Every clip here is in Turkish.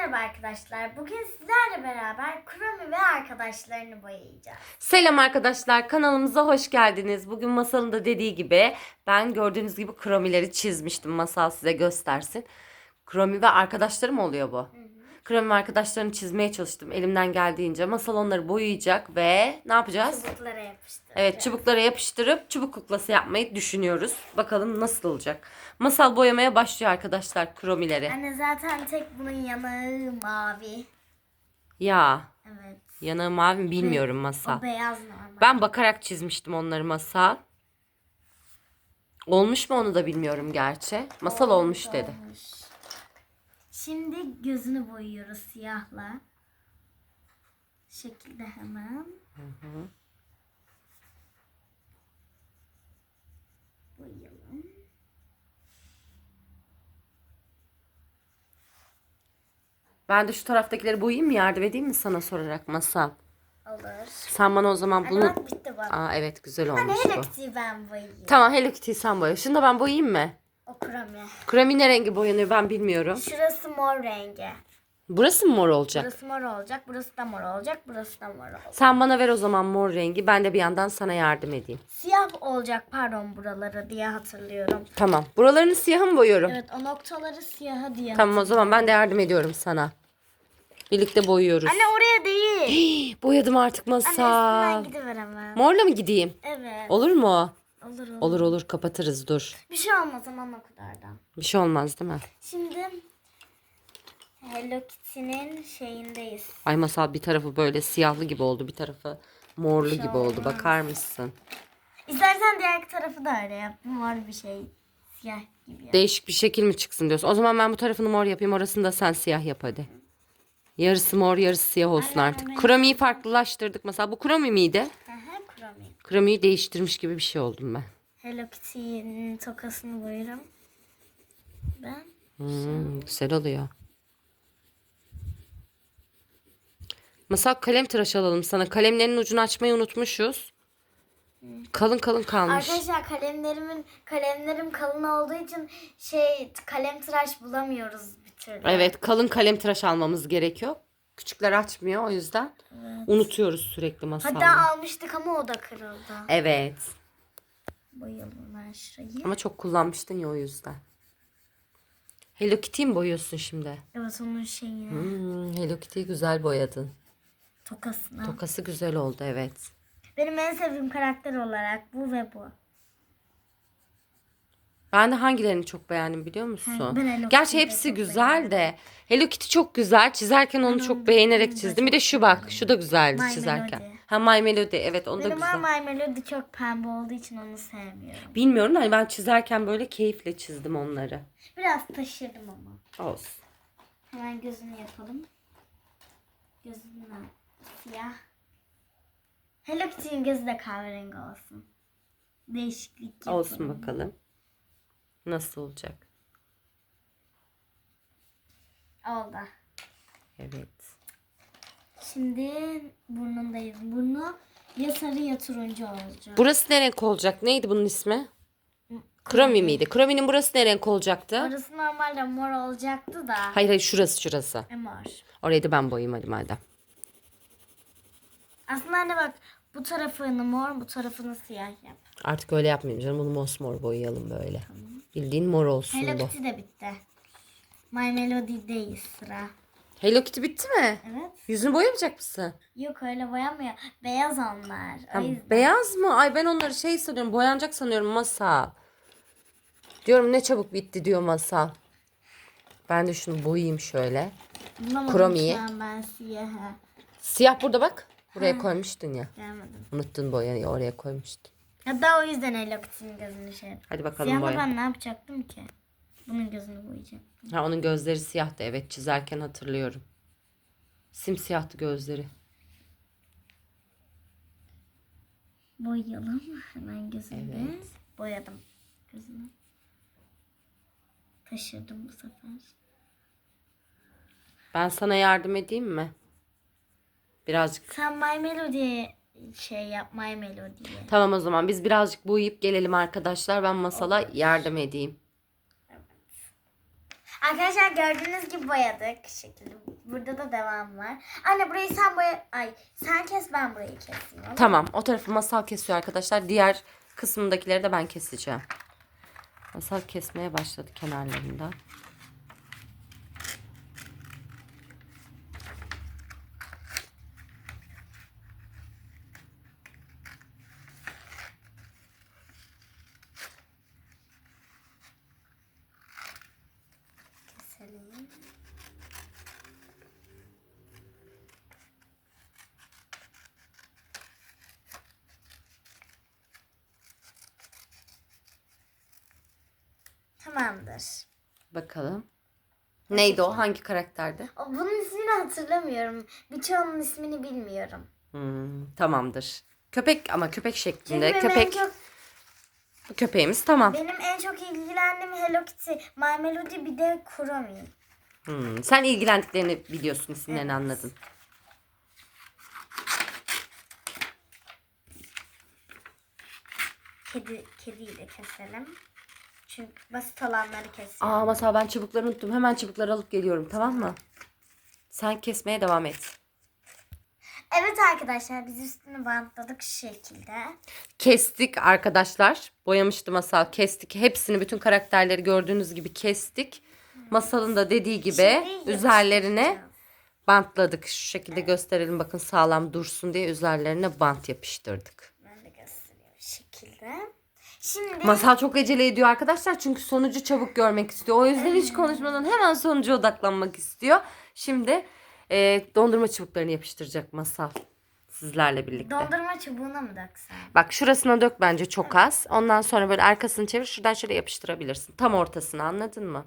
merhaba arkadaşlar. Bugün sizlerle beraber Kurami ve arkadaşlarını boyayacağız. Selam arkadaşlar kanalımıza hoş geldiniz. Bugün Masal'ın da dediği gibi ben gördüğünüz gibi kromileri çizmiştim. Masal size göstersin. Kromi ve arkadaşlarım oluyor bu. Kromi ve arkadaşlarını çizmeye çalıştım elimden geldiğince. Masal onları boyayacak ve ne yapacağız? Çubuklara yapıştıracağız. Evet çubuklara yapıştırıp çubuk kuklası yapmayı düşünüyoruz. Bakalım nasıl olacak. Masal boyamaya başlıyor arkadaşlar kromileri. Anne zaten tek bunun yanığı mavi. Ya Evet. yanağı mavi mi bilmiyorum Masal. O beyaz normal. Ben bakarak çizmiştim onları masal. Olmuş mu onu da bilmiyorum gerçi. Masal olmuş dedi. Olmuş. Şimdi gözünü boyuyoruz siyahla. Şekilde hemen. Boyayalım. Ben de şu taraftakileri boyayayım mı yardım edeyim mi sana sorarak masal? Olur. Sen bana o zaman Anne bunu... bak bitti bak. Aa evet güzel Anne olmuş Hello bu. Kitty'yi ben boyayayım. Tamam Hello Kitty'yi sen boya. Şunu da ben boyayayım mı? O kremi. Kremi ne rengi boyanıyor ben bilmiyorum. Şurası mor rengi. Burası mı mor olacak? Burası mor olacak, burası da mor olacak, burası da mor olacak. Sen bana ver o zaman mor rengi. Ben de bir yandan sana yardım edeyim. Siyah olacak pardon buraları diye hatırlıyorum. Tamam. Buralarını siyah mı boyuyorum? Evet o noktaları siyaha diye. Tamam o zaman ben de yardım ediyorum sana. Birlikte boyuyoruz. Anne oraya değil. Boyadım artık Anne masal. üstünden gidiveremem. Morla mı gideyim? Evet. Olur mu? Olur olur. Olur olur kapatırız dur. Bir şey olmaz ama o kadardan. Bir şey olmaz değil mi? Şimdi Hello Kitty'nin şeyindeyiz. Ay masal bir tarafı böyle siyahlı gibi oldu bir tarafı morlu gibi oldu bakar mısın? İstersen diğer tarafı da öyle yap. Mor bir şey. Siyah gibi yap. Değişik bir şekil mi çıksın diyorsun. O zaman ben bu tarafını mor yapayım orasını da sen siyah yap hadi. Yarısı mor yarısı siyah olsun Aynen, artık. aynen. Kromiyi farklılaştırdık mesela. Bu kromi miydi? Kurami. Kromiyi değiştirmiş gibi bir şey oldum ben. Hello Kitty'nin tokasını boyuyorum. Ben Hmm, güzel oluyor. Mesela kalem tıraş alalım sana. Kalemlerin ucunu açmayı unutmuşuz. Kalın kalın kalmış. Arkadaşlar kalemlerimin kalemlerim kalın olduğu için şey kalem tıraş bulamıyoruz bir türlü. Evet kalın kalem tıraş almamız gerekiyor. Küçükler açmıyor o yüzden. Unutuyoruz sürekli masal. Hatta almıştık ama o da kırıldı. Evet. Boyayalım ben şurayı. Ama çok kullanmıştın ya o yüzden. Hello Kitty'yi mi boyuyorsun şimdi? Evet onun şeyini. Hmm, Hello Kitty'yi güzel boyadın. Tokasını. Tokası güzel oldu evet. Benim en sevdiğim karakter olarak bu ve bu. Ben de hangilerini çok beğendim biliyor musun? Ben Hello Gerçi Kitty'yi de hepsi çok güzel de. Hello Kitty çok güzel. Çizerken onu çok beğenerek çizdim. Bir de şu bak. Şu da güzeldi My çizerken. Melody. Ha My Melody. Evet onu da Benim güzel. ama My Melody çok pembe olduğu için onu sevmiyorum. Bilmiyorum da hani ben çizerken böyle keyifle çizdim onları. Biraz taşırdım ama. Olsun. Hemen gözünü yapalım. Gözünden siyah. Hello Kitty'nin gözü de kahverengi olsun. Değişiklik yapalım. Olsun bakalım. Nasıl olacak? Oldu. Evet. Şimdi burnundayız. Burnu ya sarı ya turuncu olacak. Burası ne renk olacak? Neydi bunun ismi? Kromi miydi? Kromi'nin burası ne renk olacaktı? Orası normalde mor olacaktı da. Hayır hayır şurası şurası. E, mor. Orayı da ben boyayayım hadi madem. Aslında anne bak bu tarafını mor bu tarafını siyah yap. Artık öyle yapmayayım canım. Bunu mosmor boyayalım böyle. Bildiğin mor olsun Hello bu. Kitty de bitti. My Melody'deyiz sıra. Hello Kitty bitti mi? Evet. Yüzünü boyamayacak mısın? Yok öyle boyanmıyor. Beyaz onlar. O Ha, yüzden. beyaz mı? Ay ben onları şey sanıyorum. Boyanacak sanıyorum masal. Diyorum ne çabuk bitti diyor masal. Ben de şunu boyayayım şöyle. Bulamadım Kromiyi. şu an ben siyahı. Siyah burada bak. Buraya koymuştun ya. Gelmedim. Unuttun boyayı oraya koymuştun. Hatta o yüzden Hello Kitty'nin gözünü şey. Hadi bakalım Siyahla boya. ben ne yapacaktım ki? Bunun gözünü boyayacağım. Ha, onun gözleri siyahtı. Evet çizerken hatırlıyorum. Simsiyahtı gözleri. Boyayalım hemen gözünü. Evet. Boyadım gözünü. Taşırdım bu sefer. Ben sana yardım edeyim mi? Birazcık. Sen My Melody'ye şey yap My Melody'ye. Tamam o zaman biz birazcık boyayıp gelelim arkadaşlar. Ben masala yardım edeyim. Arkadaşlar gördüğünüz gibi boyadık. Şekilde Burada da devam var. Anne burayı sen boya... Ay sen kes ben burayı keseyim. olur? Tamam o tarafı masal kesiyor arkadaşlar. Diğer kısmındakileri de ben keseceğim. Masal kesmeye başladı kenarlarında. Keselim. Tamamdır. Bakalım. Neydi o? Hangi karakterdi? O, bunun ismini hatırlamıyorum. Birçoğunun ismini bilmiyorum. Hmm, tamamdır. Köpek ama köpek Çünkü şeklinde. benim, Köpek. çok, Bu köpeğimiz tamam. benim en çok ilgilendiğim Hello Kitty, My Melody bir de Kuromi. Hmm, sen ilgilendiklerini biliyorsun isimlerini Evet. anladın. Kedi, kediyi de keselim. Çünkü basit olanları keselim. Aa masal ben çubukları unuttum. Hemen çubukları alıp geliyorum tamam mı? Sen kesmeye devam et. Evet arkadaşlar biz üstünü bantladık şu şekilde. Kestik arkadaşlar. Boyamıştı masal. Kestik. Hepsini bütün karakterleri gördüğünüz gibi kestik. Masalın da dediği gibi Şimdi üzerlerine bantladık. Şu şekilde gösterelim bakın sağlam dursun diye üzerlerine bant yapıştırdık. Ben de göstereyim şu şekilde. Şimdi Masal çok acele ediyor arkadaşlar çünkü sonucu çabuk görmek istiyor. O yüzden hiç konuşmadan hemen sonuca odaklanmak istiyor. Şimdi e, dondurma çubuklarını yapıştıracak Masal sizlerle birlikte. dondurma çubuğuna mı döksem? Bak şurasına dök bence çok az. Ondan sonra böyle arkasını çevir. Şuradan şöyle yapıştırabilirsin. Tam ortasına anladın mı?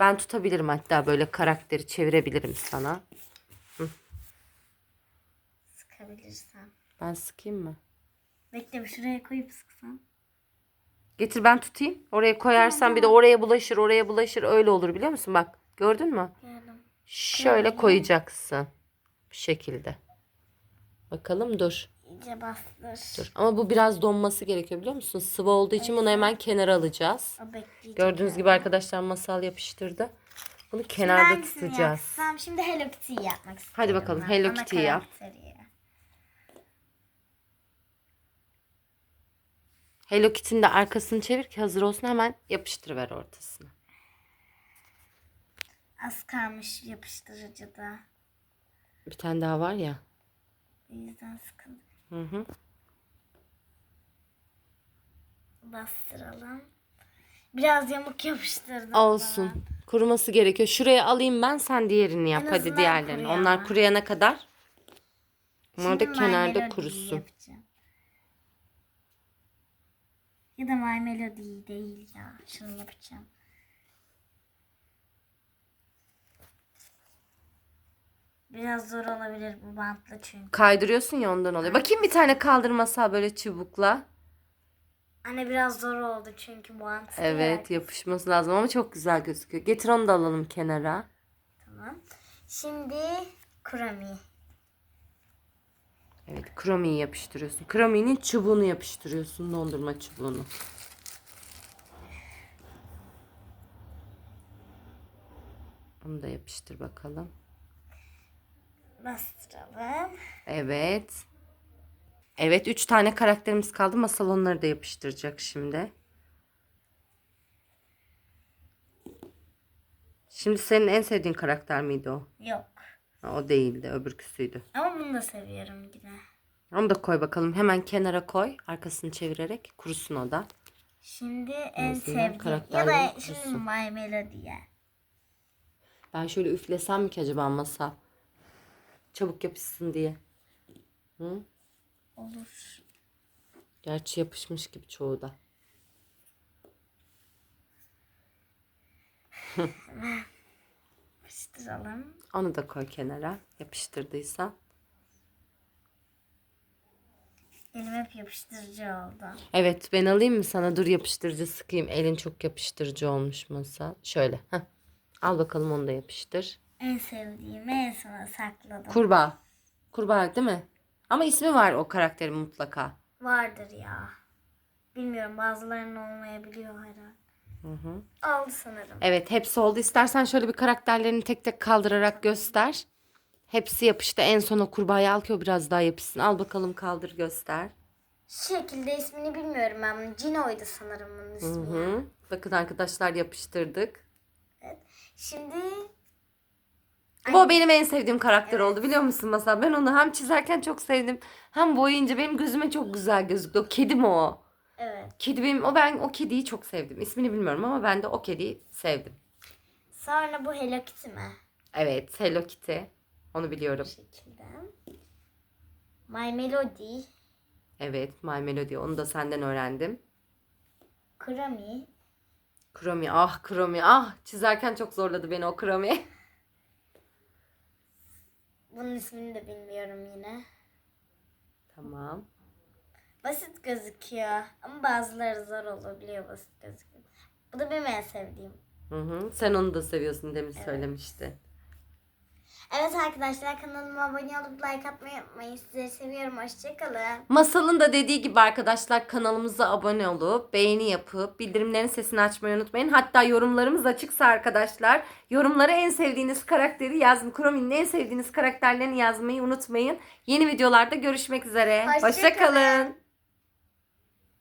Ben tutabilirim hatta böyle karakteri çevirebilirim sana. Sıkabilirsem. Ben sıkayım mı? Bekle bir şuraya koyup sıksam. Getir ben tutayım. Oraya koyarsan bir de oraya bulaşır, oraya bulaşır. Öyle olur biliyor musun? Bak gördün mü? Şöyle koyacaksın. Bu şekilde. Bakalım dur. İyice bastır. Dur. Ama bu biraz donması gerekiyor biliyor musun? Sıvı olduğu için bunu hemen kenara alacağız. Gördüğünüz gibi arkadaşlar masal yapıştırdı. Bunu kenarda tutacağız. yapsam? Şimdi Hello Kitty'yi yapmak istiyorum. Hadi bakalım, ben. Hello Ana Kitty'yi yap. karakteri. Hello Kitty'nin de arkasını çevir ki hazır olsun hemen yapıştırıver ortasına. Az kalmış yapıştırıcıda. Bir tane daha var ya. O yüzden sıkıntı. Hı hı. Bastıralım. Biraz yamuk yapıştırdım. Olsun. ben. Kuruması gerekiyor. Şuraya alayım ben sen diğerini yap En hadi diğerlerini. kuruyor Onlar kuruyana kadar. Onlar da kenarda kurusun. yapacağım. Ya da My Melody değil ya. Şunu yapacağım. Biraz zor olabilir bu bantla çünkü. Kaydırıyorsun ya ondan oluyor. Bakayım bir tane kaldırmasa böyle çubukla. Anne biraz zor oldu çünkü bant. Evet yapışması lazım ama çok güzel gözüküyor. Getir onu da alalım kenara. Tamam. Şimdi kurami. Evet kromiyi yapıştırıyorsun. Krominin çubuğunu yapıştırıyorsun. Dondurma çubuğunu. Onu da yapıştır bakalım. Bastıralım. Evet. Evet üç tane karakterimiz kaldı. Masal onları da yapıştıracak şimdi. Şimdi senin en sevdiğin karakter miydi o? Yok. Ha, o değildi. Öbürküsüydü. Ama bunu da seviyorum yine. Onu da koy bakalım. Hemen kenara koy. Arkasını çevirerek. Kurusun o da. Şimdi en sevdiğim ya karakterlerin da şimdi My Melody'ye. Ben şöyle üflesem mi ki acaba masa? Çabuk yapışsın diye. Hı? Olur. Gerçi yapışmış gibi çoğu da. Yapıştıralım. Onu da koy kenara. Yapıştırdıysan. Elim hep yapıştırıcı oldu. Evet ben alayım mı sana? Dur yapıştırıcı sıkayım. Elin çok yapıştırıcı olmuş masa. Şöyle. Heh. Al bakalım onu da yapıştır. En sevdiğimi en sona sakladım. Kurbağa. Kurbağa değil mi? Ama ismi var o karakterin mutlaka. Vardır ya. Bilmiyorum bazılarının olmayabiliyor herhalde. Hı hı. Aldı sanırım. Evet hepsi oldu. İstersen şöyle bir karakterlerini tek tek kaldırarak göster. Hepsi yapıştı. En son o kurbağayı al ki o biraz daha yapışsın. Al bakalım kaldır göster. Şu şekilde ismini bilmiyorum ben. bunu. Cino'ydu sanırım bunun Hı ismi. hı. Bakın arkadaşlar yapıştırdık. Şimdi Bu benim en sevdiğim karakter oldu biliyor musun Masal? Ben onu hem çizerken çok sevdim. Hem boyayınca benim gözüme çok güzel gözüktü. O kedi mi o? Evet. Kedi benim, o ben o kediyi çok sevdim. İsmini bilmiyorum ama ben de o kediyi sevdim. Sonra bu Hello Kitty mi? Evet Hello Kitty. Onu biliyorum. Bu şekilde. My Melody. Evet My Melody onu da senden öğrendim. Kurami. Kromi ah Kromi ah çizerken çok zorladı beni o Kromi. Bunun ismini de bilmiyorum yine. tamam. Basit gözüküyor ama bazıları zor olabiliyor basit gözüküyor. Bu da benim en sevdiğim. Hı hı. Sen onu da seviyorsun demin söylemiştin. Evet arkadaşlar kanalıma abone olup like atmayı unutmayın. Sizleri seviyorum. Hoşçakalın. Masalın da dediği gibi arkadaşlar kanalımıza abone olup beğeni yapıp bildirimlerin sesini açmayı unutmayın. Hatta yorumlarımız açıksa arkadaşlar yorumlara en sevdiğiniz karakteri yazın. Kromi'nin en sevdiğiniz karakterlerini yazmayı unutmayın. Yeni videolarda görüşmek üzere. Hoşça Hoşça kalın. kalın.